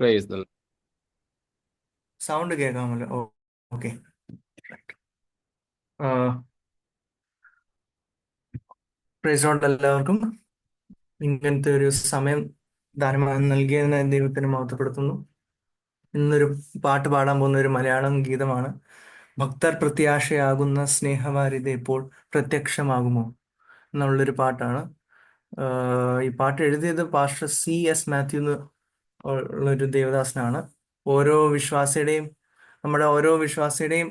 Price sound കേൾക്കാമല്ലോ okay പ്രൈസോട്ട് എല്ലാവർക്കും. ഇങ്ങനത്തെ ഒരു സമയം ധാരാളം നൽകിയതിന് ദൈവത്തിന് മഹത്വപ്പെടുത്തുന്നു. ഇന്നൊരു പാട്ട് പാടാൻ പോകുന്ന ഒരു മലയാളം ഗീതമാണ്. ഭക്തർ പ്രത്യാശയാകുന്ന സ്നേഹവാരിത ഇപ്പോൾ പ്രത്യക്ഷമാകുമോ എന്നുള്ളൊരു പാട്ടാണ്. ഈ പാട്ട് എഴുതിയത് പാസ്റ്റർ സി എസ് മാത്യു ഉള്ളൊരു ദേവദാസനാണ്. ഓരോ വിശ്വാസിയുടെയും നമ്മുടെ ഓരോ വിശ്വാസിയുടെയും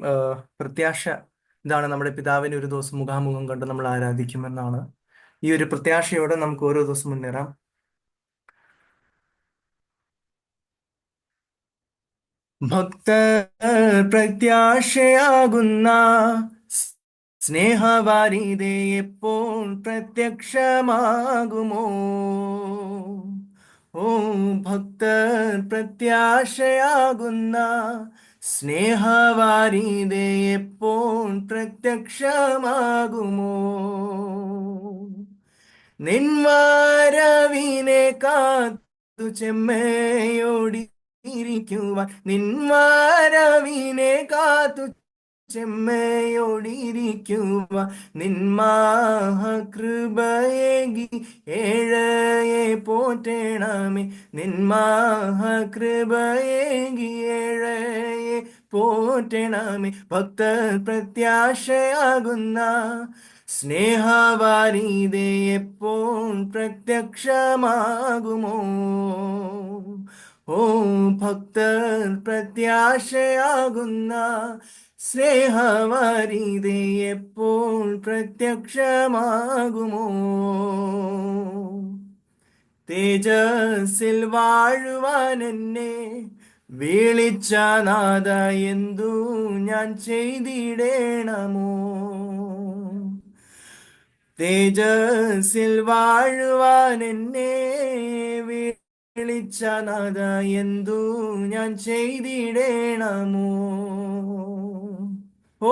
പ്രത്യാശ ഇതാണ് നമ്മുടെ പിതാവിനെ ഒരു ദിവസം മുഖാമുഖം കണ്ട് നമ്മൾ ആരാധിക്കുമെന്നാണ്. ഈ ഒരു പ്രത്യാശയോടെ നമുക്ക് ഓരോ ദിവസം മുന്നേറാം. ഭക്തർ പ്രത്യാശയാകുന്ന സ്നേഹവാരിതെ എപ്പോൾ പ്രത്യക്ഷമാകുമോ? ഓ ഭക്തർ പ്രത്യാശയാകുന്ന സ്നേഹവാരിതേ എപ്പോൾ പ്രത്യക്ഷമാകുമോ? നിന്മാരവിനെ കാത്തു ചെമ്മയോടി ഇരിക്കുവാൻ നിന്മാരവിനെ കാത്തു ചെമ്മയോടിരിക്കുവാൻ നിന്മാഹകൃപയേകി ഏഴയെ പോറ്റേണമേ. നിന്മാഹകൃപയേകി ഏഴയെ പോറ്റേണമേ. ഭക്തർ പ്രത്യാശയാകുന്ന സ്നേഹവാരിതേ എപ്പോൾ പ്രത്യക്ഷമാകുമോ? ഓ ഭക്തർ പ്രത്യാശയാകുന്ന സ്നേഹവാരിതേ എപ്പോൾ പ്രത്യക്ഷമാകുമോ? തേജസ്സിൽ വാഴുവാൻ എന്നെ വിളിച്ച നാഥ എന്തു ഞാൻ ചെയ്തിടേണമോ? തേജസ്സിൽ വാഴുവാൻ എന്നെ വിളിച്ച നാഥ എന്തു ഞാൻ ചെയ്തിടേണമോ? ഓ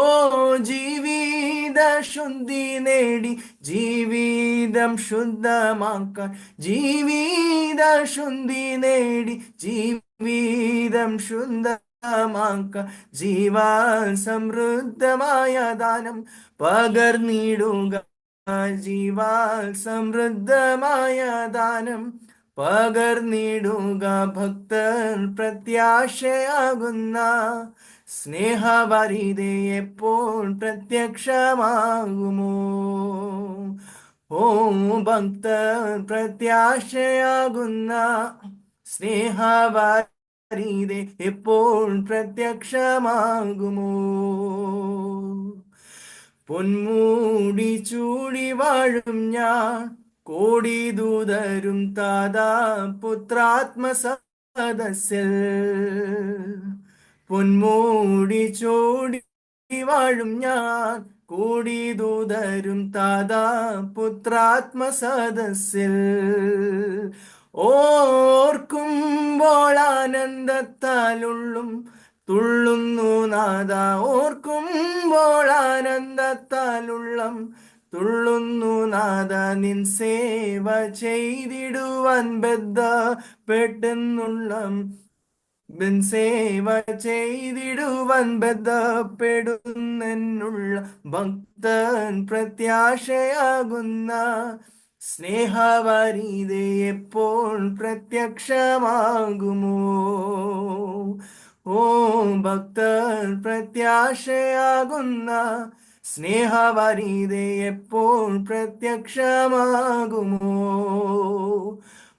ജീവിത ശുദ്ധി നേടി ജീവിതം ശുദ്ധമാക്കാൻ ജീവിത ശുദ്ധി നേടി ജീവിതം ശുദ്ധമാക്കാൻ ജീവാൻ സമൃദ്ധമായ ദാനം പകർന്നിടുക ജീവാൽ സമൃദ്ധമായ ദാനം പകർന്നിടുക ഭക്തർ പ്രത്യാശയാകുന്ന സ്നേഹവാരിതേ എപ്പോൾ പ്രത്യക്ഷമാകുമോ? ഓ ഭക്തർ പ്രത്യാശയാകുന്ന സ്നേഹവാരിതേ എപ്പോൾ പ്രത്യക്ഷമാകുമോ? പൊന്മൂടി ചൂടി വാഴും ഞാൻ കോടി ദൂതരും താതാ പുത്രാത്മസദസ്സിൽ. പൊന്മൂടി ചോടി വാഴും ഞാൻ കോടി ദൂതരും താതാ പുത്രാത്മസദസ്സിൽ. ഓർക്കുമ്പോൾ ആനന്ദത്താലുള്ളും തുള്ളുന്നു നാദ ഓർക്കും ആനന്ദത്താലുള്ളം തുള്ളുന്നു നാദ നിൻ സേവ ചെയ്തിടുവാൻ ബദ്ധ പെട്ടെന്നുള്ള സേവ ചെയ്തിടുവാൻ ബദ്ധപ്പെടുന്നുള്ള ഭക്തൻ പ്രത്യാശയാകുന്ന സ്നേഹവരീതയെപ്പോൾ പ്രത്യക്ഷമാകുമോ? ഓ ഭക്തൻ പ്രത്യാശയാകുന്ന സ്നേഹവാരിതേ എപ്പോൾ പ്രത്യക്ഷമാകുമോ?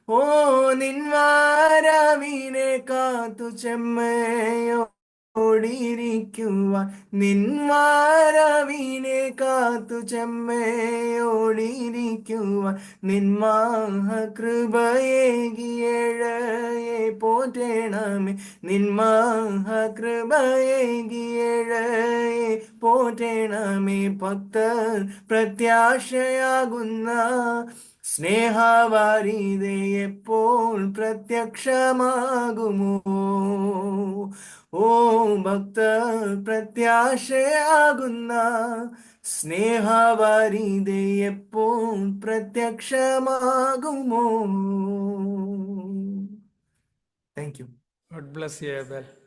ഓ നിൻവാരവിനെ കാത്തു ചെമ്മയോടിരിക്കുവാൻ നിൻവാരവിനെ കാത്തു ചെമ്മയോടിരിക്കുവാൻ നിന്മാഹകൃപയേകിയേഴയെ പോറ്റേണമേ. നിന്മാഹകൃപയേകിയേഴയെ പോറ്റേണമേ ഭക്തർ പ്രത്യാശയാകുന്ന സ്നേഹവാരിതേ എപ്പോൾ പ്രത്യക്ഷമാകുമോ? ഓ ഭക്തർ പ്രത്യാശയാകുന്ന സ്നേഹവാരിതേ എപ്പോൾ പ്രത്യക്ഷമാകുമോ? Thank you God bless you.